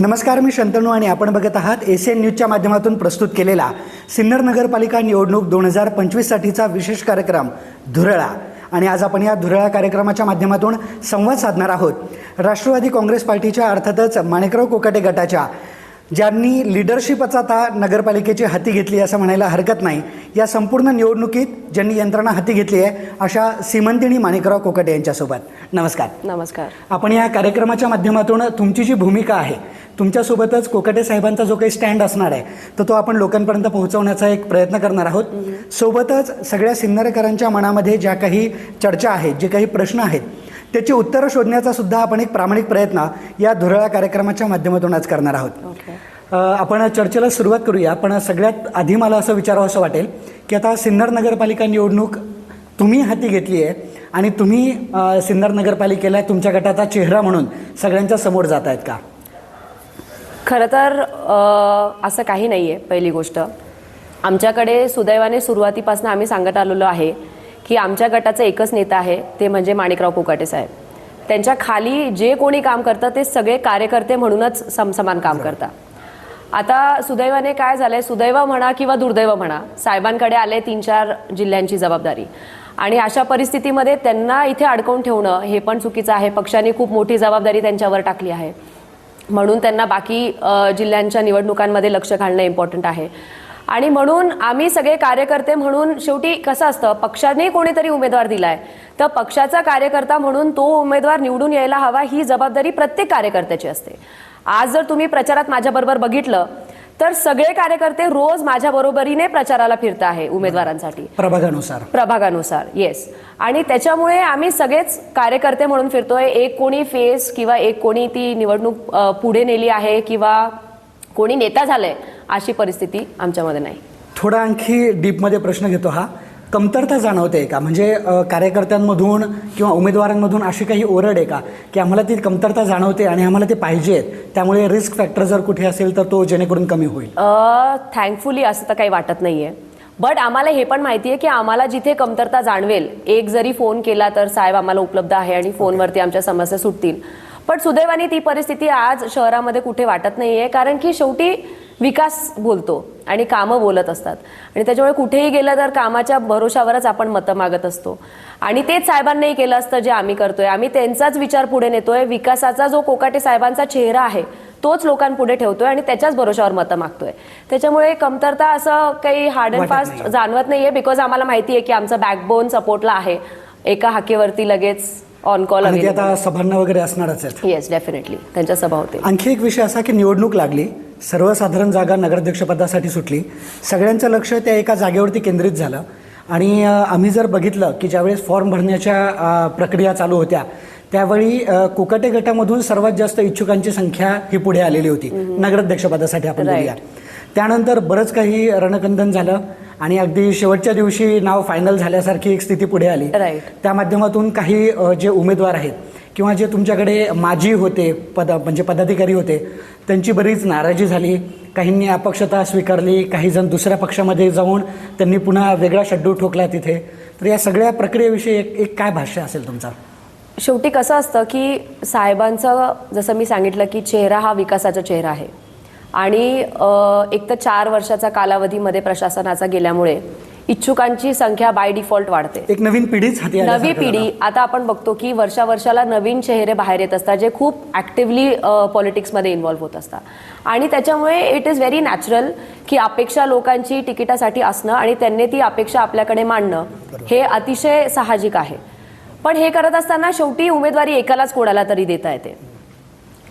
नमस्कार मी शंतनू आणि आपण बघत आहात एशियन न्यूजच्या माध्यमातून प्रस्तुत केलेला सिन्नर नगरपालिका निवडणूक दोन हजार पंचवीससाठीचा विशेष कार्यक्रम धुरळा. आणि आज आपण या धुरळा कार्यक्रमाच्या माध्यमातून संवाद साधणार आहोत. राष्ट्रवादी काँग्रेस पार्टीच्या अर्थातच माणिकराव कोकाटे गटाच्या ज्यांनी लिडरशिपच आता नगरपालिकेची हाती घेतली असं म्हणायला हरकत नाही. या संपूर्ण निवडणुकीत ज्यांनी यंत्रणा हाती घेतली आहे अशा सीमंतिनी माणिकराव कोकाटे यांच्यासोबत. नमस्कार. नमस्कार. आपण या कार्यक्रमाच्या माध्यमातून तुमची जी भूमिका आहे तुमच्यासोबतच कोकाटे साहेबांचा जो काही स्टँड असणार आहे तर तो आपण लोकांपर्यंत पोहोचवण्याचा एक प्रयत्न करणार आहोत. सोबतच सगळ्या सिन्नरकरांच्या मनामध्ये ज्या काही चर्चा आहेत जे काही प्रश्न आहेत त्याची उत्तरं शोधण्याचा सुद्धा आपण एक प्रामाणिक प्रयत्न या धुरळा कार्यक्रमाच्या माध्यमातून आज करणार आहोत. आपण चर्चेला सुरुवात करूया. पण सगळ्यात आधी मला असं विचारावं असं वाटेल की आता सिन्नर नगरपालिका निवडणूक तुम्ही हाती घेतली आहे आणि तुम्ही सिन्नर नगरपालिकेला तुमच्या गटाचा चेहरा म्हणून सगळ्यांच्या समोर जात आहेत का? खरं तर असं काही नाही आहे पहिली गोष्ट. आमच्याकडे सुदैवाने सुरुवातीपासून आम्ही सांगत आलेलो आहे की आमच्या गटाचा एकच नेता आहे ते म्हणजे माणिकराव कोकाटे साहेब. त्यांच्या खाली जे कोणी काम करतं ते सगळे कार्यकर्ते म्हणूनच समसमान काम करतात. आता सुदैवाने काय झालंय सुदैव म्हणा किंवा दुर्दैव म्हणा साहेबांकडे आले तीन चार जिल्ह्यांची जबाबदारी. आणि अशा परिस्थितीमध्ये त्यांना इथे अडकवून ठेवणं हे पण चुकीचं आहे. पक्षाने खूप मोठी जबाबदारी त्यांच्यावर टाकली आहे. म्हणून त्यांना बाकी जिल्ह्यांच्या निवडणुकांमध्ये लक्ष घालणं इम्पॉर्टंट आहे. आणि म्हणून आम्ही सगळे कार्यकर्ते म्हणून शेवटी कसं असतं पक्षाने कोणीतरी उमेदवार दिलाय. तर पक्षाचा कार्यकर्ता म्हणून तो उमेदवार निवडून यायला हवा ही जबाबदारी प्रत्येक कार्यकर्त्याची असते. आज जर तुम्ही प्रचारात माझ्याबरोबर बघितलं तर सगळे कार्यकर्ते रोज माझ्या बरोबरीने प्रचाराला फिरत आहे उमेदवारांसाठी. प्रभागानुसार. प्रभागानुसार येस आणि त्याच्यामुळे आम्ही सगळेच कार्यकर्ते म्हणून फिरतोय. एक कोणी फेस किंवा एक कोणी ती निवडणूक पुढे नेली आहे किंवा कोणी नेता झालंय अशी परिस्थिती आमच्यामध्ये नाही. थोडा आणखी डीपमध्ये प्रश्न घेतो हा. कमतरता जाणवते का? म्हणजे कार्यकर्त्यांमधून किंवा उमेदवारांमधून अशी काही ओरड आहे का? की आम्हाला ती कमतरता जाणवते आणि आम्हाला ते पाहिजे त्यामुळे रिस्क फॅक्टर जर कुठे असेल तर तो जेणेकरून कमी होईल. थँकफुली असं तर काही वाटत नाहीये. बट आम्हाला हे पण माहिती आहे की आम्हाला जिथे कमतरता जाणवेल एक जरी फोन केला तर साहेब आम्हाला उपलब्ध आहे आणि फोनवरती आमच्या समस्या सुटतील. पण सुदैवाने ती परिस्थिती आज शहरामध्ये कुठे वाटत नाहीये कारण की शेवटी विकास बोलतो आणि कामं बोलत असतात. आणि त्याच्यामुळे कुठेही गेलं तर कामाच्या भरोशावरच आपण मतं मागत असतो. आणि तेच साहेबांनाही केलं असतं जे आम्ही करतोय. आम्ही त्यांचाच विचार पुढे नेतोय. विकासाचा जो कोकाटे साहेबांचा चेहरा आहे तोच लोकांपुढे ठेवतोय आणि त्याच्याच भरोशावर मतं मागतोय. त्याच्यामुळे कमतरता असं काही हार्ड अँड फास्ट. जाणवत नाहीये बिकॉज आम्हाला माहिती आहे की आमचा बॅकबोन सपोर्टला आहे. एका हाकेवरती लगेच ऑन कॉल आणि ते आता सभांना वगैरे असणारच आहेत. येस डेफिनेटली त्यांच्या सभा होते आणखी एक विषय असा की निवडणूक लागली सर्वसाधारण जागा नगराध्यक्षपदासाठी सुटली. सगळ्यांचं लक्ष त्या एका जागेवरती केंद्रित झालं. आणि आम्ही जर बघितलं की ज्यावेळेस फॉर्म भरण्याच्या प्रक्रिया चालू होत्या त्यावेळी कोकाटे गटामधून सर्वात जास्त इच्छुकांची संख्या ही पुढे आलेली होती. नगराध्यक्षपदासाठी आपण. बोलूया त्यानंतर बरंच काही रणकंदन झालं. आणि अगदी शेवटच्या दिवशी नाव फायनल झाल्यासारखी एक स्थिती पुढे आली. त्या माध्यमातून काही जे उमेदवार आहेत किंवा जे तुमच्याकडे माजी होते पद म्हणजे पदाधिकारी होते त्यांची बरीच नाराजी झाली. काहींनी अपक्षता स्वीकारली काही जण दुसऱ्या पक्षामध्ये जाऊन त्यांनी पुन्हा वेगळा शेड्यूल ठोकला तिथे. तर या सगळ्या प्रक्रियेविषयी एक एक काय भाष्य असेल तुमचा? शेवटी कसं असतं की साहेबांचं जसं मी सांगितलं की चेहरा हा विकासाचा चेहरा आहे. आणि एक तर चार वर्षाचा कालावधीमध्ये प्रशासनाचा गेल्यामुळे इच्छुकांची संख्या बाय डिफॉल्ट वाढते. एक नवीन पिढीच हाती नवी पिढी. आता आपण बघतो की वर्षा वर्षाला नवीन चेहरे बाहेर येत असतात जे खूप ऍक्टिव्हली पॉलिटिक्समध्ये इन्व्हॉल्व्ह होत असतात. आणि त्याच्यामुळे इट इज व्हेरी नॅचरल की अपेक्षा लोकांची तिकिटासाठी असणं आणि त्यांनी ती अपेक्षा आपल्याकडे मांडणं हे अतिशय साहजिक आहे. पण हे करत असताना शेवटी उमेदवारी एकालाच कोणाला तरी देता येते.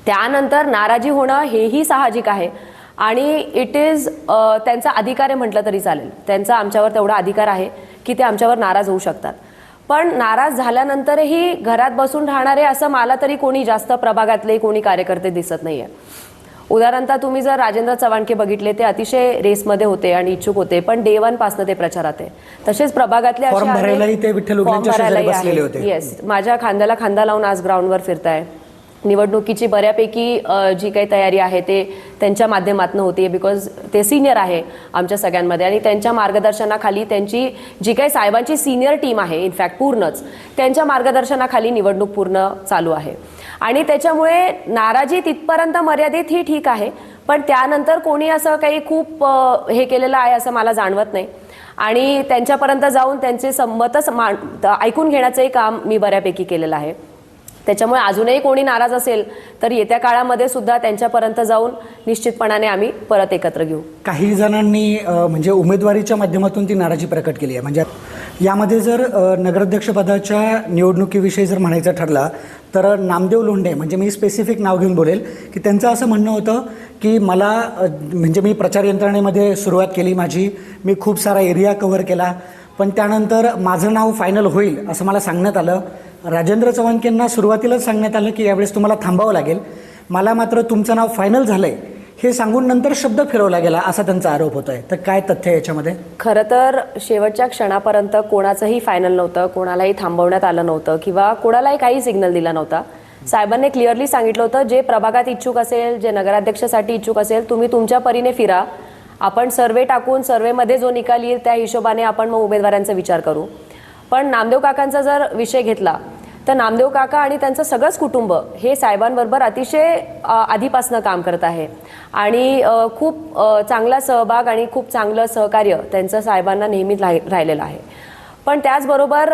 त्यानंतर नाराजी होणं हेही साहजिक आहे. आणि इट इज त्यांचा अधिकार आहे म्हटलं तरी चालेल. त्यांचा आमच्यावर तेवढा अधिकार आहे की ते आमच्यावर नाराज होऊ शकतात. पण नाराज झाल्यानंतरही घरात बसून राहणारे असं मला तरी कोणी जास्त प्रभागातले कोणी कार्यकर्ते दिसत नाहीये. उदाहरणतः तुम्ही जर राजेंद्र चव्हाणके बघितले ते अतिशय रेसमध्ये होते आणि इच्छुक होते पण डे वन पासनं ते प्रचारात आहे. तसेच प्रभागातले. येस माझ्या खांद्याला खांदा लावून आज ग्राउंडवर फिरताय. निवडणुकीची बऱ्यापैकी जी काही तयारी आहे ते त्यांच्या माध्यमातून होती बिकॉज ते सिनियर आहे आमच्या सगळ्यांमध्ये आणि त्यांच्या मार्गदर्शनाखाली त्यांची जी काही साहेबांची सिनियर टीम आहे इनफॅक्ट पूर्णच त्यांच्या मार्गदर्शनाखाली निवडणूक पूर्ण चालू आहे. आणि त्याच्यामुळे नाराजी तिथपर्यंत मर्यादित ही ठीक आहे पण त्यानंतर कोणी असं काही खूप हे केलेलं आहे असं मला जाणवत नाही. आणि त्यांच्यापर्यंत जाऊन त्यांचे संमतच मान ऐकून घेण्याचंही काम मी बऱ्यापैकी केलेलं आहे. त्याच्यामुळे अजूनही कोणी नाराज असेल तर येत्या काळामध्ये सुद्धा त्यांच्यापर्यंत जाऊन निश्चितपणाने आम्ही परत एकत्र घेऊ. काही जणांनी म्हणजे उमेदवारीच्या माध्यमातून ती नाराजी प्रकट केली आहे. म्हणजे यामध्ये जर नगराध्यक्षपदाच्या निवडणुकीविषयी जर म्हणायचं ठरला तर नामदेव लोंढे म्हणजे मी स्पेसिफिक नाव घेऊन बोलेल की त्यांचं असं म्हणणं होतं की मला म्हणजे मी प्रचार यंत्रणेमध्ये सुरुवात केली माझी मी खूप सारा एरिया कव्हर केला पण त्यानंतर माझं नाव फायनल होईल असं मला सांगण्यात आलं. राजेंद्र चव्हाणकेंना सुरुवातीलाच सांगण्यात आलं की यावेळेस तुम्हाला थांबावं लागेल. मला मात्र तुमचं नाव फायनल झालंय. हे सांगून नंतर शब्द फिरवला गेला असा त्यांचा आरोप होत आहे तर काय तथ्य याच्यामध्ये? खरं तर शेवटच्या क्षणापर्यंत कोणाचंही फायनल नव्हतं कोणालाही थांबवण्यात आलं नव्हतं किंवा कोणालाही काही सिग्नल दिला नव्हता. साहेबांनी क्लिअरली सांगितलं होतं जे प्रभागात इच्छुक असेल जे नगराध्यक्षासाठी इच्छुक असेल तुम्ही तुमच्या परीने फिरा. आपण सर्वे टाकून सर्वेमध्ये जो निकाल येईल त्या हिशोबाने आपण मग उमेदवारांचा विचार करू. पण नामदेव काकांचा जर विषय घेतला तर नामदेव काका आणि त्यांचं सगळंच कुटुंब हे साहेबांबरोबर अतिशय आधीपासनं काम करत आहे. आणि खूप चांगला सहभाग आणि खूप चांगलं सहकार्य त्यांचं साहेबांना नेहमीच राहि- राहिलेलं आहे. पण त्याचबरोबर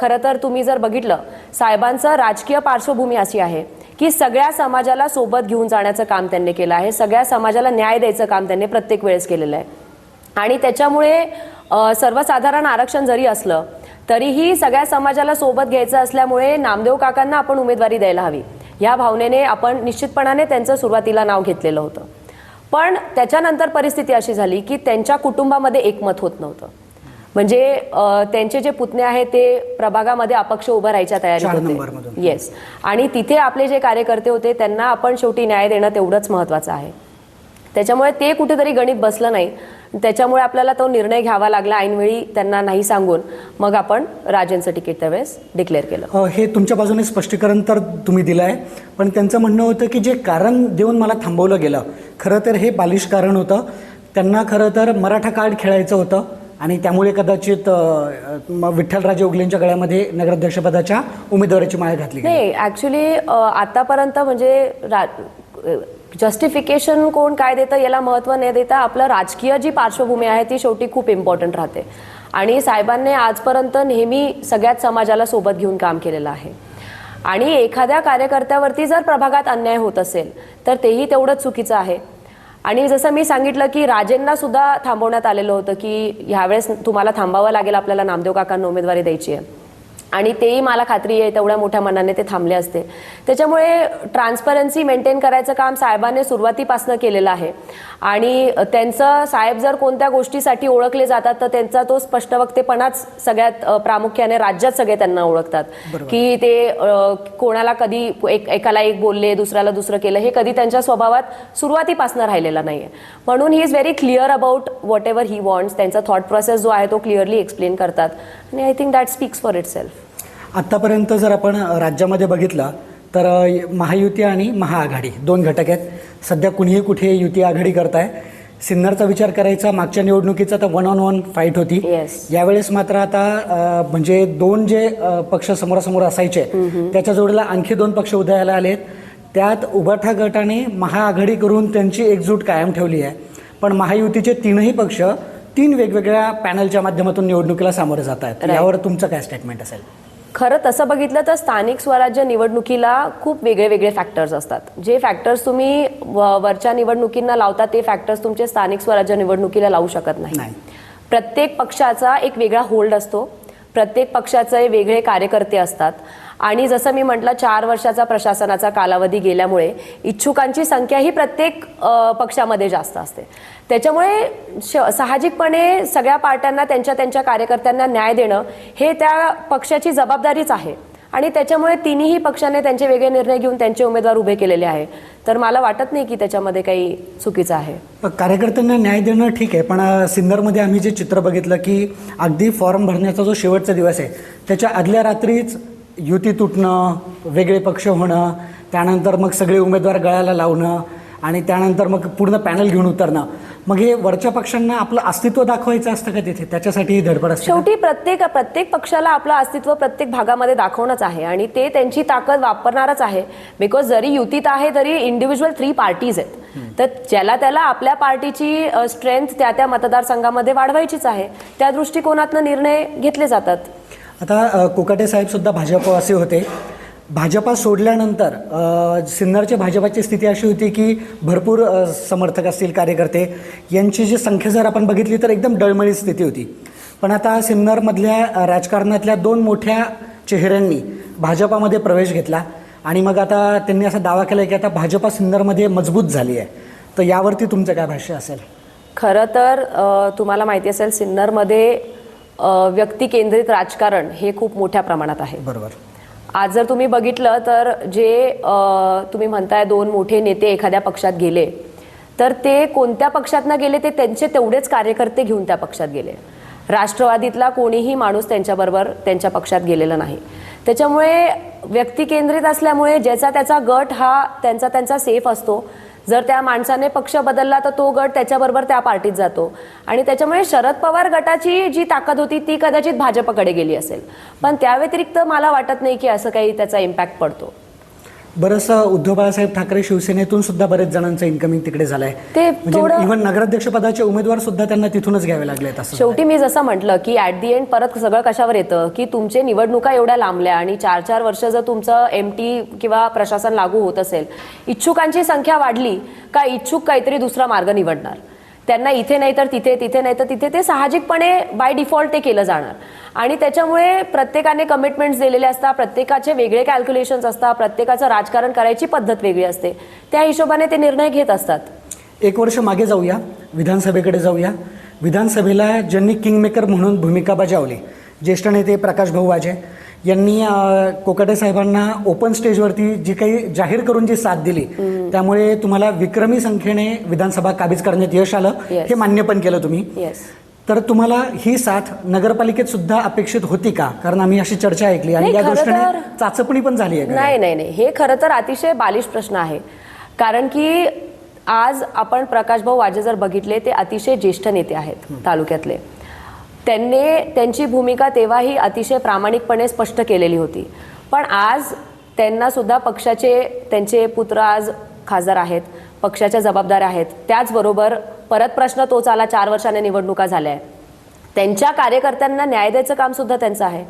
खरं तर तुम्ही जर बघितलं साहेबांचं राजकीय पार्श्वभूमी अशी आहे की सगळ्या समाजाला सोबत घेऊन जाण्याचं काम त्यांनी केलं आहे सगळ्या समाजाला न्याय द्यायचं काम त्यांनी प्रत्येक वेळेस केलेलं आहे. आणि त्याच्यामुळे सर्वसाधारण आरक्षण जरी असलं तरीही सगळ्या समाजाला सोबत घ्यायचं असल्यामुळे नामदेव काकांना आपण उमेदवारी द्यायला हवी. या भावनेने आपण निश्चितपणाने त्यांचं सुरुवातीला नाव घेतलेलं होतं. पण त्याच्यानंतर परिस्थिती अशी झाली की त्यांच्या कुटुंबामध्ये एकमत होत नव्हतं. म्हणजे त्यांचे जे पुतणे आहेत ते प्रभागामध्ये अपक्ष उभं राहायच्या तयारीत नंबरमधून. होते. येस आणि तिथे आपले जे कार्यकर्ते होते त्यांना आपण शेवटी न्याय देणं तेवढंच महत्त्वाचं आहे. त्याच्यामुळे ते कुठेतरी गणित बसलं नाही. त्याच्यामुळे आपल्याला तो निर्णय घ्यावा लागला ऐनवेळी त्यांना नाही सांगून. मग आपण राजेंचं तिकीट त्यावेळेस डिक्लेअर केलं. हे तुमच्या बाजूने स्पष्टीकरण तर तुम्ही दिलं आहे पण त्यांचं म्हणणं होतं की जे कारण देऊन मला थांबवलं गेलं खरं तर हे बालिश कारण होतं. त्यांना खरं तर मराठा कार्ड खेळायचं होतं आणि त्यामुळे कदाचित विठ्ठलराजे उगलेंच्या गळ्यामध्ये नगराध्यक्षपदाच्या उमेदवाराची माळ घातली नाही ॲक्च्युली आतापर्यंत म्हणजे जस्टिफिकेशन कोण काय देतं याला महत्त्व न देता आपलं राजकीय जी पार्श्वभूमी आहे ती शेवटी खूप इम्पॉर्टंट राहते. आणि साहेबांनी आजपर्यंत नेहमी सगळ्याच समाजाला सोबत घेऊन काम केलेलं आहे. आणि एखाद्या कार्यकर्त्यावरती जर प्रभागात अन्याय होत असेल तर तेही तेवढंच चुकीचं आहे. आणि जसं मी सांगितलं की राजेंना सुद्धा थांबवण्यात आलेलं होतं की ह्यावेळेस तुम्हाला थांबावं लागेल आपल्याला नामदेव काकांना उमेदवारी द्यायची आहे. आणि तेही मला खात्री आहे तेवढ्या मोठ्या मनाने ते थांबले असते. त्याच्यामुळे ट्रान्सपरन्सी मेंटेन करायचं काम साहेबाने सुरुवातीपासून केलेलं आहे. आणि त्यांचं साहेब जर कोणत्या गोष्टीसाठी ओळखले जातात तर त्यांचा तो स्पष्टवक्तेपणाच सगळ्यात अ, प्रामुख्याने राज्यात सगळे त्यांना ओळखतात. की ते कोणाला कधी एक एकाला एक बोलले दुसऱ्याला दुसरं केलं हे कधी त्यांच्या स्वभावात सुरुवातीपासून राहिलेलं नाही आहे म्हणून he is very clear about whatever he wants. त्यांचा थॉट प्रोसेस जो आहे तो क्लिअरली एक्सप्लेन करतात. आणि I think that speaks for itself आत्तापर्यंत जर आपण राज्यामध्ये बघितलं तर महायुती आणि महाआघाडी दोन घटक आहेत. सध्या कुणीही कुठे युती आघाडी करताय. सिन्नरचा विचार करायचा मागच्या निवडणुकीचा तर वन ऑन वन फाईट होती. यावेळेस मात्र आता म्हणजे दोन जे पक्ष समोरासमोर असायचे त्याच्या जोडीला आणखी दोन पक्ष उदयाला आलेत. त्यात उभाठा गटाने महाआघाडी करून त्यांची एकजूट कायम ठेवली आहे. पण महायुतीचे तीनही पक्ष तीन वेगवेगळ्या पॅनलच्या माध्यमातून निवडणुकीला सामोरे जात आहेत. यावर तुमचं काय स्टेटमेंट असेल? खरं तसं बघितलं तर स्थानिक स्वराज्य निवडणुकीला खूप वेगळे वेगळे फॅक्टर्स असतात. जे फॅक्टर्स तुम्ही वरच्या निवडणुकींना लावता ते फॅक्टर्स तुमचे स्थानिक स्वराज्य निवडणुकीला लावू शकत नाही. प्रत्येक पक्षाचा एक वेगळा होल्ड असतो. प्रत्येक पक्षाचे वेगळे कार्यकर्ते असतात. आणि जसं मी म्हटलं चार वर्षाचा प्रशासनाचा कालावधी गेल्यामुळे इच्छुकांची संख्या ही प्रत्येक पक्षामध्ये जास्त असते. त्याच्यामुळे श साहजिकपणे सगळ्या पार्ट्यांना त्यांच्या त्यांच्या कार्यकर्त्यांना न्याय देणं हे त्या पक्षाची जबाबदारीच आहे. आणि त्याच्यामुळे तिन्ही पक्षाने त्यांचे वेगळे निर्णय घेऊन त्यांचे उमेदवार उभे केलेले आहे. तर मला वाटत नाही की त्याच्यामध्ये काही चुकीचं आहे. कार्यकर्त्यांना न्याय देणं ठीक आहे पण सिन्नरमध्ये आम्ही जे चित्र बघितलं की अगदी फॉर्म भरण्याचा जो शेवटचा दिवस आहे त्याच्या आदल्या रात्रीच युती तुटणं वेगळे पक्ष होणं त्यानंतर मग सगळे उमेदवार गळ्याला लावणं आणि त्यानंतर मग पूर्ण पॅनल घेऊन उतरणं मग हे वरच्या पक्षांना आपलं अस्तित्व दाखवायचं असतं का तिथे? त्याच्यासाठी ही धडपड असते? शेवटी प्रत्येक प्रत्येक पक्षाला आपलं अस्तित्व प्रत्येक भागामध्ये दाखवणंच आहे आणि ते त्यांची ताकद वापरणारच आहे. बिकॉज जरी युतीत आहे तरी इंडिव्हिज्युअल थ्री पार्टीज आहेत. तर ज्याला त्याला आपल्या पार्टीची स्ट्रेंथ त्या त्या मतदारसंघामध्ये वाढवायचीच आहे. त्या दृष्टिकोनातनं निर्णय घेतले जातात. आता कोकाटे साहेब सुद्धा भाजपवासी होते. भाजपा सोडल्यानंतर सिन्नरच्या भाजपाची स्थिती अशी होती की भरपूर समर्थक असतील कार्यकर्ते यांची जी संख्या जर आपण बघितली तर एकदम डळमळीत स्थिती होती. पण आता सिन्नरमधल्या राजकारणातल्या दोन मोठ्या चेहऱ्यांनी भाजपामध्ये प्रवेश घेतला आणि मग आता त्यांनी असा दावा केला की आता भाजपा सिन्नरमध्ये मजबूत झाली आहे. तर यावरती तुमचं काय भाष्य असेल? खरं तर तुम्हाला माहिती असेल सिन्नरमध्ये व्यक्तिकेंद्रित राजकारण हे खूप मोठ्या प्रमाणात आहे. बरोबर. आज जर तुम्ही बघितलं तर जे तुम्ही म्हणताय दोन मोठे नेते एखाद्या पक्षात गेले तर ते कोणत्या पक्षातनं गेले ते त्यांचे तेवढेच कार्यकर्ते घेऊन त्या पक्षात गेले. राष्ट्रवादीतला कोणीही माणूस त्यांच्याबरोबर त्यांच्या पक्षात गेलेला नाही. त्याच्यामुळे व्यक्तिकेंद्रित असल्यामुळे ज्याचा त्याचा गट हा त्यांचा त्यांचा सेफ असतो. जर त्या माणसाने पक्ष बदलला तर तो गट त्याच्याबरोबर त्या पार्टीत जातो. आणि त्याच्यामुळे शरद पवार गटाची जी ताकद होती ती कदाचित भाजपकडे गेली असेल. पण त्या व्यतिरिक्त मला वाटत नाही की असं काही त्याचा इम्पॅक्ट पडतो. बरंचसं उद्धव बाळासाहेब ठाकरे शिवसेनेतून सुद्धा बरेच जणांचं इन्कमिंग तिकडे झालंय. ते म्हणजे इव्हन नगराध्यक्ष पदाचे उमेदवार सुद्धा त्यांना तिथूनच घ्यावे लागलेत असं शेवटी मी जसं म्हटलं की ॲट दी एंड परत सगळं कशावर येतं? की तुमचे निवडणुका एवढ्या लांबल्या आणि चार चार वर्ष जर तुमचं एम टी किंवा प्रशासन लागू होत असेल इच्छुकांची संख्या वाढली का इच्छुक काहीतरी दुसरा मार्ग निवडणार? त्यांना इथे नाही तर तिथे तिथे नाही तर तिथे ते साहजिकपणे बाय डिफॉल्ट ते केलं जाणार. आणि त्याच्यामुळे प्रत्येकाने कमिटमेंट्स दिलेले असतात प्रत्येकाचे वेगळे कॅल्क्युलेशन्स असतात प्रत्येकाचं राजकारण करायची पद्धत वेगळी असते. त्या हिशोबाने ते निर्णय घेत असतात. एक वर्ष मागे जाऊया विधानसभेकडे जाऊया. विधानसभेला ज्यांनी किंगमेकर म्हणून भूमिका बजावली ज्येष्ठ नेते प्रकाश भाऊ वाजे यांनी कोकाटे साहेबांना ओपन स्टेजवरती जी काही जाहीर करून जी साथ दिली त्यामुळे तुम्हाला विक्रमी संख्येने विधानसभा काबीज करण्यात यश आलं. हे मान्य पण केलं तुम्ही. तर तुम्हाला ही साथ नगरपालिकेत सुद्धा अपेक्षित होती का? कारण आम्ही अशी चर्चा ऐकली आणि या दृष्टीने चाचपणी पण झाली आहे? नाही नाही नाही. हे खरं तर अतिशय बालिश प्रश्न आहे. कारण की आज आपण प्रकाशभाऊ वाजे जर बघितले ते अतिशय ज्येष्ठ नेते आहेत तालुक्यातले. त्यांनी त्यांची भूमिका तेव्हाही अतिशय प्रामाणिकपणे स्पष्ट केलेली होती. पण आज त्यांना सुद्धा पक्षाचे त्यांचे पुत्र आज खासदार आहेत पक्षाच्या जबाबदाऱ्या आहेत. त्याचबरोबर परत प्रश्न तोच आला चार वर्षाने निवडणुका झाल्या आहे त्यांच्या कार्यकर्त्यांना न्याय द्यायचं कामसुद्धा त्यांचं आहे.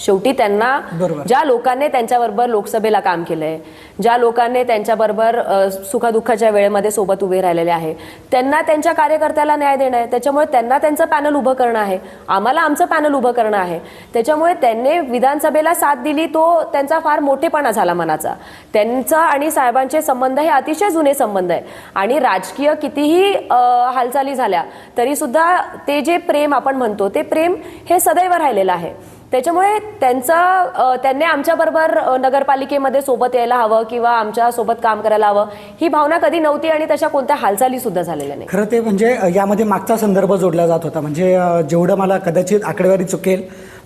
शेवटी त्यांना बरोबर. ज्या लोकांनी त्यांच्याबरोबर लोकसभेला काम केलंय ज्या लोकांनी त्यांच्याबरोबर सुखदुःखाच्या वेळेमध्ये सोबत उभे राहिलेले आहे त्यांना त्यांच्या कार्यकर्त्याला न्याय देणं आहे. त्याच्यामुळे त्यांना त्यांचं पॅनल उभं करणं आहे. आम्हाला आमचं पॅनल उभं करणं आहे. त्याच्यामुळे त्यांनी विधानसभेला साथ दिली तो त्यांचा फार मोठेपणा झाला मनाचा. त्यांचा आणि साहेबांचे संबंध हे अतिशय जुने संबंध आहे. आणि राजकीय कितीही हालचाली झाल्या तरी सुद्धा ते जे प्रेम आपण म्हणतो ते प्रेम हे सदैव राहिलेलं आहे. त्याच्यामुळे त्यांचा त्यांनी आमच्याबरोबर नगरपालिकेमध्ये सोबत यायला हवं किंवा आमच्यासोबत काम करायला हवं ही भावना कधी नव्हती आणि तशा कोणत्या हालचाली सुद्धा झालेल्या नाही. खरं ते म्हणजे यामध्ये मागचा संदर्भ जोडला जात होता. म्हणजे जेवढं मला कदाचित आकडेवारी चुकेल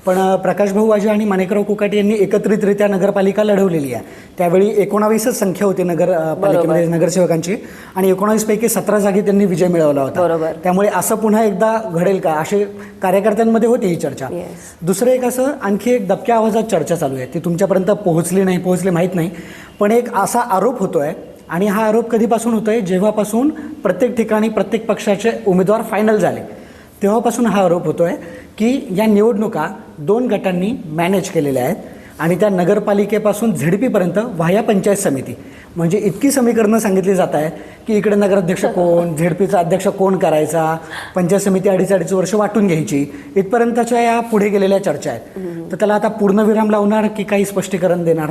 पण अ, प्रकाश भाऊ वाजे आणि माणिकराव कुकाटे यांनी एकत्रितरित्या नगरपालिका लढवलेली आहे. त्यावेळी एकोणावीसच संख्या होती नगर पालिकेमध्ये नगरसेवकांची. आणि एकोणावीस पैकी सतरा जागी त्यांनी विजय मिळवला होता. त्यामुळे असं पुन्हा एकदा घडेल का? असे कार्यकर्त्यांमध्ये होती ही चर्चा. दुसरं एक असं आणखी एक दबक्या आवाजात चर्चा चालू आहे. ती तुमच्यापर्यंत पोहोचली नाही पोहोचली माहीत नाही. पण एक असा आरोप होतोय आणि हा आरोप कधीपासून होतोय? जेव्हापासून प्रत्येक ठिकाणी प्रत्येक पक्षाचे उमेदवार फायनल झाले. तेव्हापासून हा आरोप होतोय की या निवडणुका दोन गटांनी मॅनेज केलेल्या आहेत आणि त्या नगरपालिकेपासून झेडपीपर्यंत व्हाया पंचायत समिती. म्हणजे इतकी समीकरणं सांगितली जात आहेत की इकडे नगराध्यक्ष कोण झेडपीचा अध्यक्ष कोण करायचा पंचायत समिती अडीच अडीच वर्ष वाटून घ्यायची इथपर्यंतच्या या पुढे गेलेल्या चर्चा आहेत. तर त्याला आता पूर्णविराम लावणार की काही स्पष्टीकरण देणार?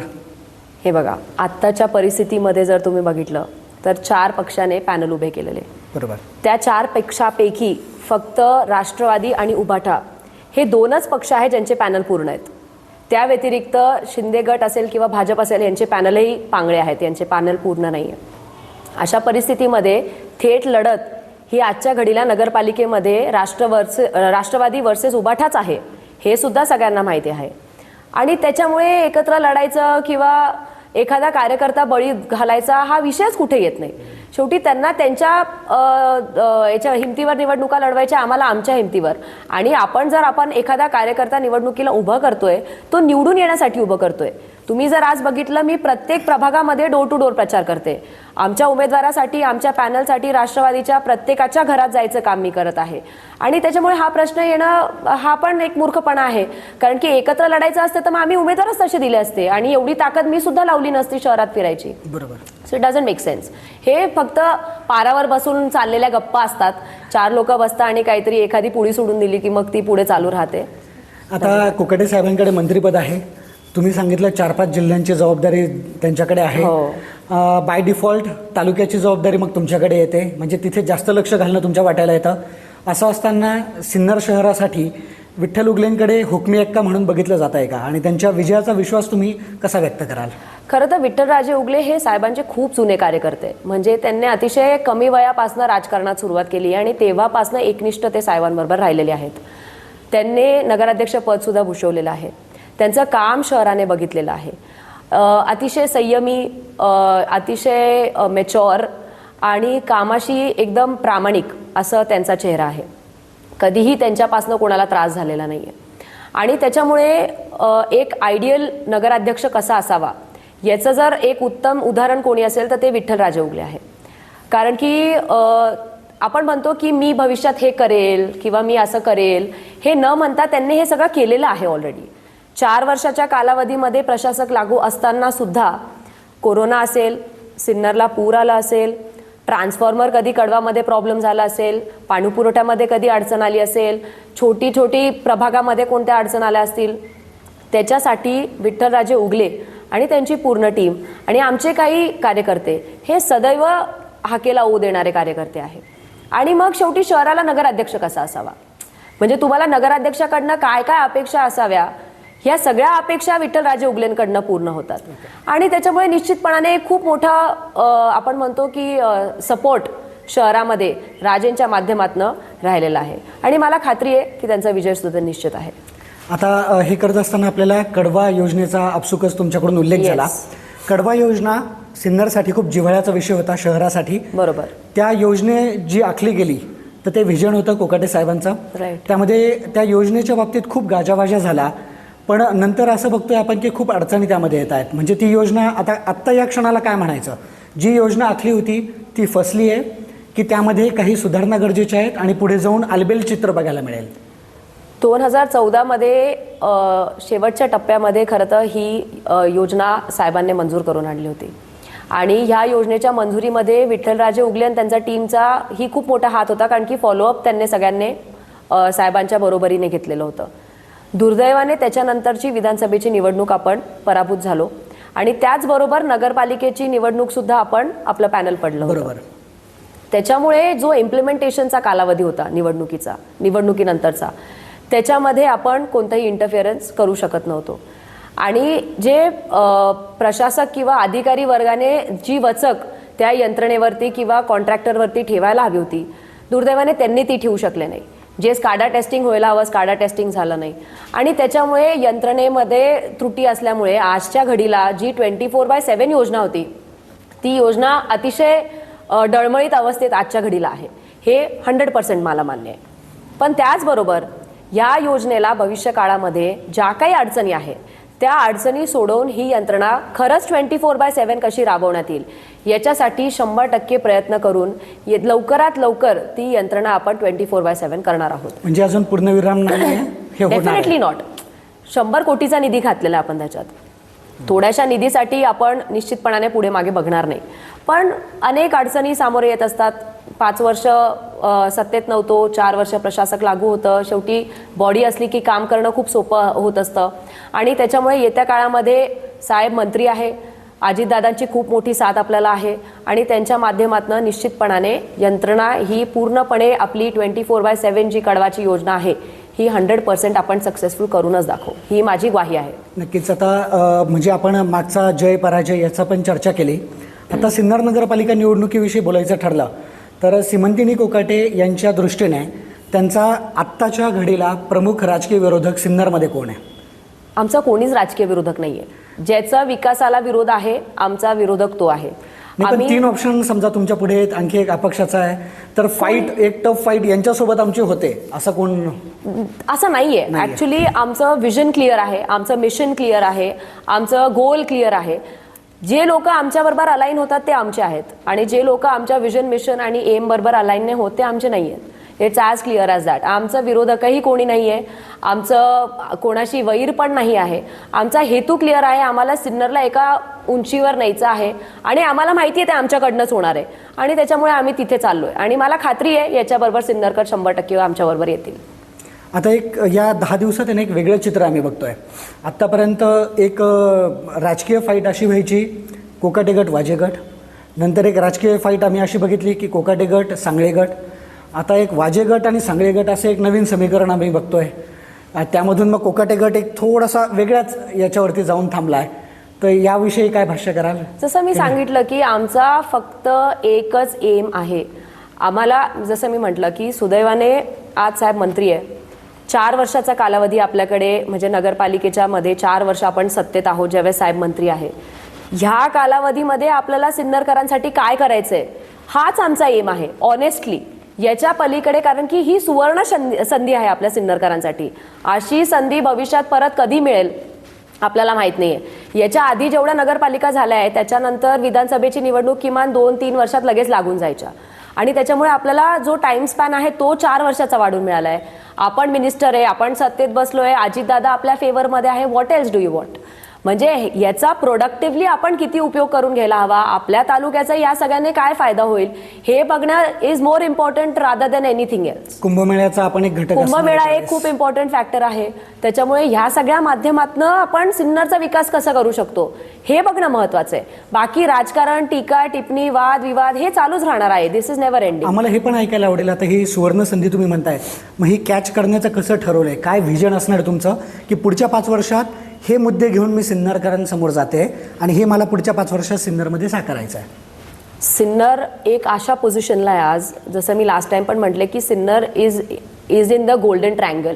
हे बघा आत्ताच्या परिस्थितीमध्ये जर तुम्ही बघितलं तर चार पक्षाने पॅनल उभे केलेले. बरोबर. त्या चार पक्षापैकी फक्त राष्ट्रवादी आणि उभाटा हे दोनच पक्ष आहेत ज्यांचे पॅनल पूर्ण आहेत. त्या व्यतिरिक्त शिंदे गट असेल किंवा भाजप असेल यांचे पॅनलही पांगळे आहेत यांचे पॅनल पूर्ण नाही आहे अशा परिस्थितीमध्ये थेट लढत ही आजच्या घडीला नगरपालिकेमध्ये राष्ट्र वर्से राष्ट्रवादी वर्सेस उभाठाच आहे हे सुद्धा सगळ्यांना माहिती आहे. आणि त्याच्यामुळे एकत्र लढायचं किंवा एखादा कार्यकर्ता बळी घालायचा हा विषयच कुठे येत नाही. शेवटी त्यांना त्यांच्या याच्या हिमतीवर निवडणुका लढवायच्या आम्हाला आमच्या हिमतीवर. आणि आपण जर आपण एखादा कार्यकर्ता निवडणुकीला उभं करतोय तो निवडून येण्यासाठी उभं करतोय. तुम्ही जर आज बघितलं मी प्रत्येक प्रभागामध्ये डोर टू डोर प्रचार करते. आमच्या उमेदवारासाठी आमच्या पॅनलसाठी राष्ट्रवादीच्या प्रत्येकाच्या घरात जायचं काम मी करत आहे. आणि त्याच्यामुळे हा प्रश्न येणं हा पण एक मूर्खपणा आहे. कारण की एकत्र लढायचं असतं तर मग आम्ही उमेदवारच तसे दिले असते. आणि एवढी ताकद मी सुद्धा लावली नसती शहरात फिरायची. बरोबर. So it doesn't make sense हे फक्त पारावर बसून चाललेल्या गप्पा असतात. चार लोक बसतात आणि काहीतरी एखादी पुडी सोडून दिली की मग ती पुढे चालू राहते. आता कोकाटे साहेबांकडे मंत्रिपद आहे. तुम्ही सांगितलं चार पाच जिल्ह्यांची जबाबदारी त्यांच्याकडे आहे. हो. बाय डिफॉल्ट तालुक्याची जबाबदारी मग तुमच्याकडे येते. म्हणजे तिथे जास्त लक्ष घालणं तुमच्या वाट्याला येतं. असं असताना सिन्नर शहरासाठी विठ्ठल उगलेंकडे हुकमी एक्का म्हणून बघितलं जात आहे का? आणि त्यांच्या विजयाचा विश्वास तुम्ही कसा व्यक्त कराल? खरं तर विठ्ठलराजे उगले हे साहेबांचे खूप जुने कार्यकर्ते. म्हणजे त्यांनी अतिशय कमी वयापासून राजकारणात सुरुवात केली आणि तेव्हापासून एकनिष्ठ ते साहेबांबरोबर राहिलेले आहेत. त्यांनी नगराध्यक्ष पद सुद्धा भूषवलेलं आहे. त्यांचं काम शहराने बघितलेलं आहे. अतिशय संयमी अतिशय मेच्योर आणि कामाशी एकदम प्रामाणिक असं त्यांचा चेहरा आहे. कधीही त्यांच्यापासनं कोणाला त्रास झालेला नाही आहे आणि त्याच्यामुळे एक आयडियल नगराध्यक्ष कसा असावा याचं जर एक उत्तम उदाहरण कोणी असेल तर ते विठ्ठलराजे उगले आहे. कारण की आपण म्हणतो की मी भविष्यात हे करेल किंवा मी असं करेल हे न म्हणता त्यांनी हे सगळं केलेलं आहे ऑलरेडी चार वर्षाच्या कालावधीमध्ये प्रशासक लागू असताना सुद्धा कोरोना असेल सिन्नरला पूर आला असेल ट्रान्सफॉर्मर कधी कडवामध्ये प्रॉब्लेम झाला असेल पाणीपुरवठ्यामध्ये कधी अडचण आली असेल छोटी छोटी प्रभागामध्ये कोणत्या अडचण आल्या असतील त्याच्यासाठी विठ्ठलराजे उगले आणि त्यांची पूर्ण टीम आणि आमचे काही कार्यकर्ते हे सदैव हाकेला होऊ देणारे कार्यकर्ते आहे आणि मग शेवटी शहराला नगराध्यक्ष कसा असावा? म्हणजे तुम्हाला नगराध्यक्षाकडनं काय काय अपेक्षा असाव्या? ह्या सगळ्या अपेक्षा विठ्ठलराजे उगलेंकडनं पूर्ण होतात. आणि त्याच्यामुळे निश्चितपणाने खूप मोठा आपण म्हणतो की सपोर्ट शहरामध्ये राजेंच्या माध्यमातनं राहिलेला आहे. आणि मला खात्री आहे की त्यांचा विजय सुद्धा निश्चित आहे. आता हे करत असताना आपल्याला कडवा योजनेचा आपसुकच तुमच्याकडून उल्लेख Yes. झाला. कडवा योजना सिन्नरसाठी खूप जिव्हाळ्याचा विषय होता शहरासाठी. बरोबर. त्या योजने जी आखली गेली तर ते व्हिजन होतं कोकाटे साहेबांचं. Right. त्यामध्ये त्या योजनेच्या बाबतीत खूप गाजावाजा झाला. पण नंतर असं बघतोय आपण की खूप अडचणी त्यामध्ये येत आहेत. म्हणजे ती योजना आता आत्ता या क्षणाला काय म्हणायचं? जी योजना आखली होती ती फसली आहे की त्यामध्ये काही सुधारणा गरजेच्या आहेत आणि पुढे जाऊन आलबेल चित्र बघायला मिळेल. दोन हजार चौदामध्ये शेवटच्या टप्प्यामध्ये खरं तर ही योजना साहेबांनी मंजूर करून आणली होती. आणि ह्या योजनेच्या मंजुरीमध्ये विठ्ठलराजे उगले आणि त्यांचा टीमचा ही खूप मोठा हात होता कारण की फॉलोअप त्यांनी सगळ्यांनी साहेबांच्या बरोबरीने घेतलेलं होतं. दुर्दैवाने त्याच्यानंतरची विधानसभेची निवडणूक आपण पराभूत झालो. आणि त्याचबरोबर नगरपालिकेची निवडणूक सुद्धा आपण आपलं पॅनल पडलं बरोबर. त्याच्यामुळे जो इम्प्लिमेंटेशनचा कालावधी होता निवडणुकीचा निवडणुकीनंतरचा त्याच्यामध्ये आपण कोणताही इंटरफिअरन्स करू शकत नव्हतो. आणि जे प्रशासक किंवा अधिकारी वर्गाने जी वचक त्या यंत्रणेवरती किंवा कॉन्ट्रॅक्टरवरती ठेवायला हवी होती दुर्दैवाने त्यांनी ती ठेवू शकले नाही. जे स्काडा टेस्टिंग व्हायला हवं स्काडा टेस्टिंग झालं नाही. आणि त्याच्यामुळे यंत्रणेमध्ये त्रुटी असल्यामुळे आजच्या घडीला जी ट्वेंटी फोर बाय सेवन योजना होती ती योजना अतिशय डळमळीत अवस्थेत आजच्या घडीला आहे. हे हंड्रेड पर्सेंट मला मान्य आहे. पण त्याचबरोबर या योजनेला भविष्य काळामध्ये ज्या काही अडचणी आहेत त्या अडचणी सोडवून ही यंत्रणा खरंच ट्वेंटी फोर बाय सेवन कशी राबवण्यात येईल याच्यासाठी शंभर टक्के प्रयत्न करून लवकरात लवकर ती यंत्रणा आपण ट्वेंटी फोर बाय सेवन करणार आहोत. म्हणजे अजून पूर्णविराम. डेफिनेटली नॉट शंभर कोटीचा निधी घातलेला आपण त्याच्यात. थोड्याशा निधीसाठी आपण निश्चितपणाने पुढे मागे बघणार नाही. पण अनेक अडचणी सामोरे येत असतात. पाच वर्ष सत्तेत नव्हतो चार वर्ष प्रशासक लागू होतं. शेवटी बॉडी असली की काम करणं खूप सोपं होत असतं. आणि त्याच्यामुळे येत्या काळामध्ये साहेब मंत्री आहे अजितदादांची खूप मोठी साथ आपल्याला आहे आणि त्यांच्या माध्यमातून निश्चितपणाने यंत्रणा ही पूर्णपणे आपली ट्वेंटी फोर बाय सेवन जी कडवाची योजना आहे ही हंड्रेड पर्सेंट आपण सक्सेसफुल करूनच दाखवू. ही माझी ग्वाही आहे. नक्कीच. आता म्हणजे आपण मागचा जय पराजय याचा पण चर्चा केली. आता सिन्नर नगरपालिका निवडणुकीविषयी बोलायचं ठरलं तर सिमंतिनी कोकाटे यांच्या दृष्टीने त्यांचा आत्ताच्या घडीला प्रमुख राजकीय विरोधक सिन्नरमध्ये कोण आहे? आमचा कोणीच राजकीय विरोधक नाही आहे ज्याचा विकासाला विरोध आहे आमचा विरोधक तो आहे. तीन ऑप्शन समजा तुमच्यापुढे आहेत आणखी एक अपक्षाचा आहे. तर फाईट एक टफ फाईट यांच्यासोबत आमची होते. असं कोण? असं नाहीये. नाहीये. ऍक्च्युली आमचं विजन क्लिअर आहे आमचं मिशन क्लिअर आहे आमचं गोल क्लिअर आहे. जे लोक आमच्याबरोबर अलाईन होतात ते आमचे आहेत. आणि जे लोक आमच्या विजन मिशन आणि एम बरोबर अलाईन नाही होत ते आमचे नाही आहेत. It's as clear as that आमचं विरोधकही कोणी नाही आहे आमचं कोणाशी वैर पण नाही आहे. आमचा हेतू क्लिअर आहे. आम्हाला सिन्नरला एका उंचीवर न्यायचं आहे. आणि आम्हाला माहिती आहे ते आमच्याकडनंच होणार आहे. आणि त्याच्यामुळे आम्ही तिथे चाललो आहे आणि मला खात्री आहे याच्याबरोबर सिन्नरकर शंभर टक्के आमच्याबरोबर येतील. आता एक या दहा दिवसात एक वेगळं चित्र आम्ही बघतोय. आत्तापर्यंत एक राजकीय फाईट अशी व्हायची कोकाटे गट वाजे गट. नंतर एक राजकीय फाईट आम्ही अशी बघितली की कोकाटे गट सांगळे गट. आता एक वाजे गट आणि सांगळे गट असं एक नवीन समीकरण आम्ही बघतोय. त्यामधून मग कोकाटे गट एक थोडासा वेगळ्याच याच्यावरती जाऊन थांबला आहे तर याविषयी काय भाष्य कराल? जसं मी सांगितलं की आमचा फक्त एकच एम आहे. आम्हाला जसं मी म्हटलं की सुदैवाने आज साहेब मंत्री आहे. चार वर्षाचा कालावधी आपल्याकडे म्हणजे नगरपालिकेच्या मध्ये चार वर्ष आपण सत्तेत आहोत ज्यावेळेस साहेब मंत्री आहे. ह्या कालावधीमध्ये आपल्याला सिन्नरकरांसाठी काय करायचंय? हाच आमचा एम आहे ऑनेस्टली याच्या पलीकडे कारण की ही सुवर्ण संधी आहे आपल्या सिन्नरकरांसाठी. अशी संधी भविष्यात परत कधी मिळेल आपल्याला माहीत नाहीये. याच्या आधी जेवढ्या नगरपालिका झाल्या आहेत त्याच्यानंतर विधानसभेची निवडणूक किमान दोन तीन वर्षात लगेच लागून जायच्या. आणि त्याच्यामुळे आपल्याला जो टाइम स्पॅन आहे तो चार वर्षाचा वाढून मिळाला आहे आपण मिनिस्टर आहे आपण सत्तेत बसलो आहे अजितदादा आपल्या फेवरमध्ये आहे what else do you want म्हणजे याचा प्रोडक्टिव्हली आपण किती उपयोग करून घ्यायला हवा? आपल्या तालुक्याचा या सगळ्यांनी काय फायदा होईल? हे बघणं is more important rather than anything else कुंभमेळ्याचा आपण एक घटक कुंभमेळा एक खूप इम्पॉर्टंट फॅक्टर आहे. त्याच्यामुळे ह्या सगळ्या माध्यमातनं आपण सिन्नरचा विकास कसा करू शकतो? हे बघणं महत्वाचं आहे. बाकी राजकारण टीका टिप्पणी वाद विवाद हे चालूच राहणार आहे. दिस इज नेव्हर एंडिंग आम्हाला हे पण ऐकायला आवडेल. आता ही सुवर्ण संधी तुम्ही म्हणताय. मग ही कॅच करण्याचं कसं ठरवलंय? काय व्हिजन असणार तुमचं? की पुढच्या पाच वर्षात हे मुद्दे घेऊन मी सिन्नरकरांसमोर जाते आणि हे मला पुढच्या पाच वर्षात सिन्नरमध्ये साकारायचं आहे सिन्नर एक अशा पोझिशनला आहे आज जसं मी लास्ट टाइम पण म्हटले की Sinnar is is in the golden triangle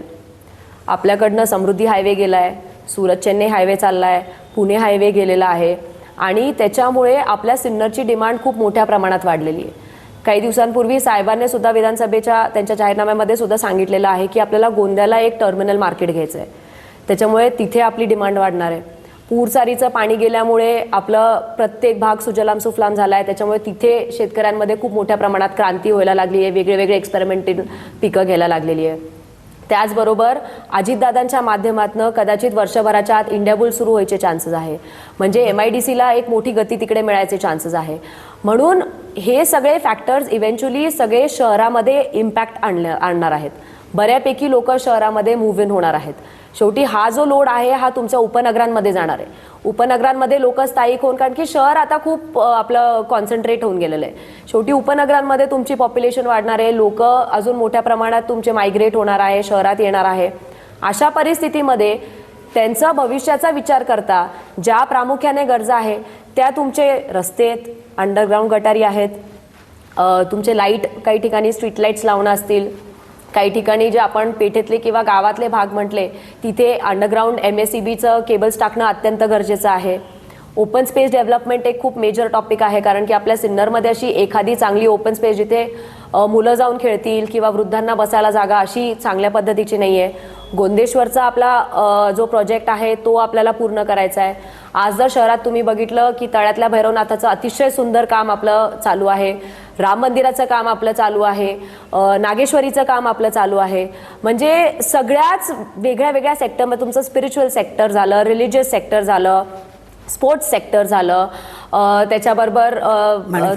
आपल्याकडनं समृद्धी हायवे गेला आहे सुरत चेन्नई हायवे चालला आहे पुणे हायवे गेलेला आहे. आणि त्याच्यामुळे आपल्या सिन्नरची डिमांड खूप मोठ्या प्रमाणात वाढलेली आहे. काही दिवसांपूर्वी साहेबांनी सुद्धा विधानसभेच्या त्यांच्या जाहीरनाम्यामध्ये सुद्धा सांगितलेलं आहे की आपल्याला गोंद्याला एक टर्मिनल मार्केट घ्यायचं आहे त्याच्यामुळे तिथे आपली डिमांड वाढणार आहे. पूरसारीचं पाणी गेल्यामुळे आपलं प्रत्येक भाग सुजलाम सुफलाम झाला आहे त्याच्यामुळे तिथे शेतकऱ्यांमध्ये खूप मोठ्या प्रमाणात क्रांती व्हायला लागली आहे. वेगळे वेगळे एक्सपेरिमेंटेड पिकं घ्यायला लागलेली आहे. त्याचबरोबर अजितदादांच्या माध्यमातनं कदाचित वर्षभराच्या आत इंडिया बुल सुरू व्हायचे चान्सेस आहे. म्हणजे एम आय डी सीला एक मोठी गती तिकडे मिळायचे चान्सेस आहे. म्हणून हे सगळे फॅक्टर्स इव्हेंच्युअली सगळे शहरामध्ये इम्पॅक्ट आणल्या आणणार आहेत. बऱ्यापैकी लोक शहरामध्ये मूव्ह इन होणार आहेत. शेवटी हा जो लोड आहे हा तुमच्या उपनगरांमध्ये जाणार आहे. उपनगरांमध्ये लोक स्थायिक होऊन कारण की शहर आता खूप आपलं कॉन्सन्ट्रेट होऊन गेलेलं आहे. शेवटी उपनगरांमध्ये तुमची पॉप्युलेशन वाढणार आहे लोक अजून मोठ्या प्रमाणात तुमचे मायग्रेट होणार आहे शहरात येणार आहे. अशा परिस्थितीमध्ये त्यांचा भविष्याचा विचार करता ज्या प्रामुख्याने गरजा आहे त्या तुमचे रस्ते आहेत अंडरग्राऊंड गटारी आहेत तुमचे लाइट काही ठिकाणी स्ट्रीट लाईट्स लावणं असतील काही ठिकाणी जे आपण पेठेतले किंवा गावातले भाग म्हटले तिथे अंडरग्राऊंड एम एस सी बीचं केबल्स टाकणं अत्यंत गरजेचं आहे. ओपन स्पेस डेव्हलपमेंट एक खूप मेजर टॉपिक आहे कारण की आपल्या सिन्नरमध्ये अशी एखादी चांगली ओपन स्पेस जिथे मुलं जाऊन खेळतील किंवा वृद्धांना बसायला जागा अशी चांगल्या पद्धतीची नाही आहे गोंदेश्वरचा आपला जो प्रोजेक्ट आहे तो आपल्याला पूर्ण करायचा आहे. आज जर शहरात तुम्ही बघितलं की तळ्यातल्या भैरवनाथाचं अतिशय सुंदर काम आपलं चालू आहे. राम मंदिराचं काम आपलं चालू आहे नागेश्वरीचं काम आपलं चालू आहे. म्हणजे सगळ्याच वेगळ्या वेगळ्या सेक्टरमध्ये तुमचं स्पिरिच्युअल सेक्टर झालं रिलिजियस सेक्टर झालं स्पोर्ट्स सेक्टर झालं त्याच्याबरोबर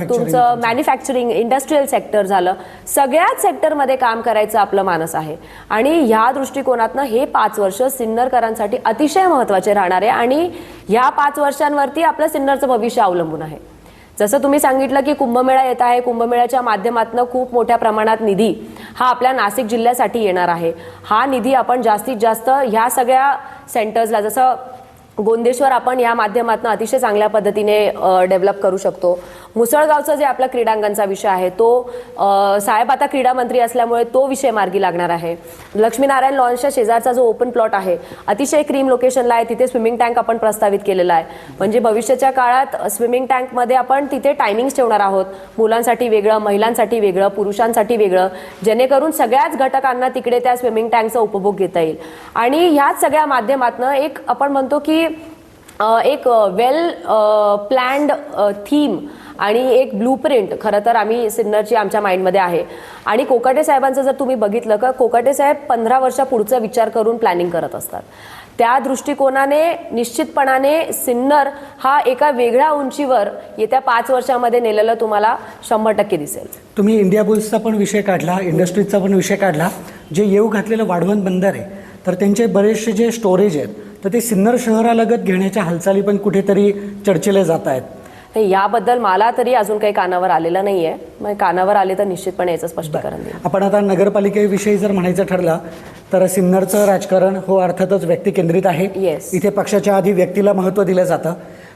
तुमचं मॅन्युफॅक्चरिंग इंडस्ट्रीयल सेक्टर झालं. सगळ्याच सेक्टरमध्ये काम करायचं आपलं मानस आहे. आणि ह्या दृष्टिकोनातनं हे पाच वर्ष सिन्नरकरांसाठी अतिशय महत्त्वाचे राहणार आहे. आणि ह्या पाच वर्षांवरती आपलं सिन्नरचं भविष्य अवलंबून आहे. जसं तुम्ही सांगितलं की कुंभमेळा येत आहे कुंभमेळ्याच्या माध्यमातून खूप मोठ्या प्रमाणात निधी हा आपल्या नाशिक जिल्ह्यासाठी येणार आहे. हा निधी आपण जास्तीत जास्त ह्या सगळ्या सेंटर्सला जसं गोंदेश्वर आपण या माध्यमातून अतिशय चांगल्या पद्धतीने डेव्हलप करू शकतो. मुसळगावचं जे आपला क्रीडांगणचा विषय आहे तो साहेब आता क्रीडा मंत्री असल्यामुळे तो विषय मार्गी लागणार आहे. लक्ष्मीनारायण लॉन्सच्या शेजारचा जो ओपन प्लॉट आहे अतिशय क्रीम लोकेशनला आहे तिथे स्विमिंग टँक आपण प्रस्तावित केलेला आहे. म्हणजे भविष्याच्या काळात स्विमिंग टँकमध्ये आपण तिथे टायमिंग्स ठेवणार आहोत. मुलांसाठी वेगळं महिलांसाठी वेगळं पुरुषांसाठी वेगळं. जेणेकरून सगळ्याच घटकांना तिकडे त्या स्विमिंग टँकचा उपभोग घेता येईल. आणि ह्याच सगळ्या माध्यमातनं एक आपण म्हणतो की एक वेल प्लॅन्ड थीम आणि एक ब्लूप्रिंट खरं तर आम्ही सिन्नरची आमच्या माइंडमध्ये आहे. आणि कोकाटे साहेबांचं जर तुम्ही बघितलं का कोकाटे साहेब पंधरा वर्षा पुढचा विचार करून प्लॅनिंग करत असतात. त्या दृष्टिकोनाने निश्चितपणाने सिन्नर हा एका वेगळ्या उंचीवर येत्या पाच वर्षामध्ये नेलेलं तुम्हाला शंभर टक्के दिसेल. तुम्ही इंडिया बुल्सचा पण विषय काढला इंडस्ट्रीजचा पण विषय काढला. जे येऊ घातलेलं वाढवण बंदर आहे तर त्यांचे बरेचसे जे स्टोरेज आहेत तर ते सिन्नर शहरालगत घेण्याच्या हालचाली पण कुठेतरी चर्चेले जात आहेत. नाही, याबद्दल मला तरी अजून काही कानावर आलेलं नाहीये. मग कानावर आले तर निश्चितपणे याचं स्पष्टीकरण आपण आता नगरपालिकेविषयी जर म्हणायचं ठरलं तर सिन्नरचं राजकारण हो अर्थातच व्यक्तिकेंद्रित आहे. Yes. इथे पक्षाच्या आधी व्यक्तीला महत्त्व दिलं जातं.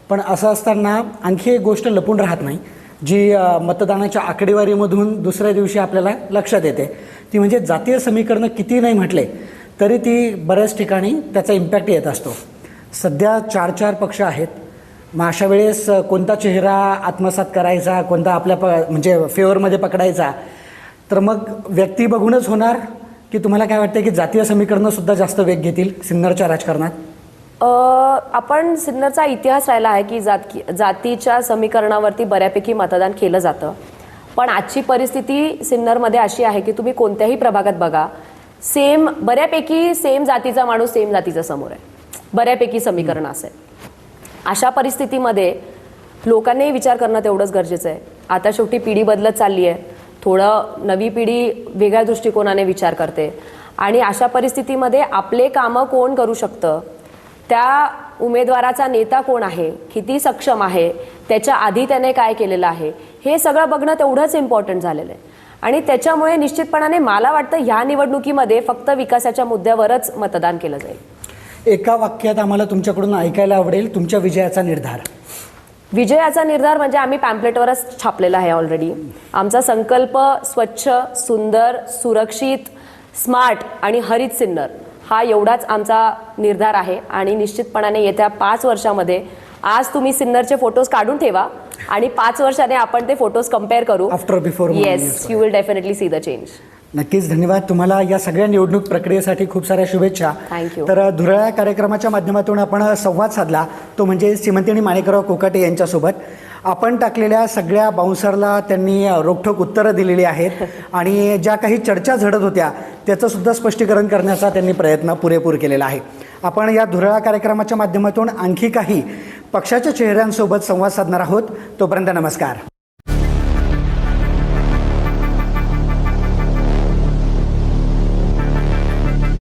पण असं असताना आणखी एक गोष्ट लपून राहत नाही जी मतदानाच्या आकडेवारीमधून दुसऱ्या दिवशी आपल्याला लक्षात येते. ती म्हणजे जातीय समीकरणं किती नाही म्हटले तरी ती बऱ्याच ठिकाणी त्याचा इम्पॅक्ट येत असतो. सध्या चार चार पक्ष आहेत मग अशा वेळेस कोणता चेहरा आत्मसात करायचा कोणता आपल्या प म्हणजे फेवरमध्ये पकडायचा? तर मग व्यक्ती बघूनच होणार की तुम्हाला काय वाटतं की जातीय समीकरणं सुद्धा जास्त वेग घेतील सिन्नरच्या राजकारणात? अ, आपण सिन्नरचा इतिहास राहिला आहे की जात जातीच्या समीकरणावरती बऱ्यापैकी मतदान केलं जातं. पण आजची परिस्थिती सिन्नरमध्ये अशी आहे की तुम्ही कोणत्याही प्रभागात बघा सेम बऱ्यापैकी सेम जातीचा माणूस सेम जातीचा समोर आहे. बऱ्यापैकी समीकरण असेल. अशा परिस्थितीमध्ये लोकांनीही विचार करणं तेवढंच गरजेचं आहे. आता शेवटी पिढी बदलत चालली आहे थोडं नवी पिढी वेगळ्या दृष्टिकोनाने विचार करते. आणि अशा परिस्थितीमध्ये आपले कामं कोण करू शकतं? त्या उमेदवाराचा नेता कोण आहे? किती सक्षम आहे? त्याच्या आधी त्याने काय केलेलं आहे? हे सगळं बघणं तेवढंच इम्पॉर्टंट झालेलं आहे. आणि त्याच्यामुळे निश्चितपणाने मला वाटतं ह्या निवडणुकीमध्ये फक्त विकासाच्या मुद्द्यावरच मतदान केलं जाईल. एका वाक्यात आम्हाला तुमच्याकडून ऐकायला आवडेल तुमच्या विजयाचा निर्धार. विजयाचा निर्धार म्हणजे आम्ही पॅम्पलेटवरच छापलेला आहे ऑलरेडी आमचा संकल्प स्वच्छ सुंदर सुरक्षित स्मार्ट आणि हरित सिन्नर हा एवढाच आमचा निर्धार आहे. आणि निश्चितपणाने येत्या पाच वर्षामध्ये आज तुम्ही सिन्नरचे फोटोज काढून ठेवा आणि पाच वर्षाने आपण ते फोटोज कंपेअर करू. After, before, yes you will definitely see the change नक्कीच धन्यवाद तुम्हाला या सगळ्या निवडणूक प्रक्रियेसाठी खूप साऱ्या शुभेच्छा. You. तर धुरळा कार्यक्रमाच्या माध्यमातून आपण संवाद साधला. तो म्हणजे श्रीमंतिनी माणिकराव कोकाटे यांच्यासोबत. आपण टाकलेल्या सगळ्या बाउन्सरला त्यांनी रोखठोक उत्तरं दिलेली आहेत. आणि ज्या काही चर्चा झडत होत्या त्याचं सुद्धा स्पष्टीकरण करण्याचा त्यांनी प्रयत्न पुरेपूर केलेला आहे. आपण या धुरळा कार्यक्रमाच्या माध्यमातून आणखी काही पक्षाच्या चेहऱ्यांसोबत संवाद साधणार आहोत. तोपर्यंत नमस्कार.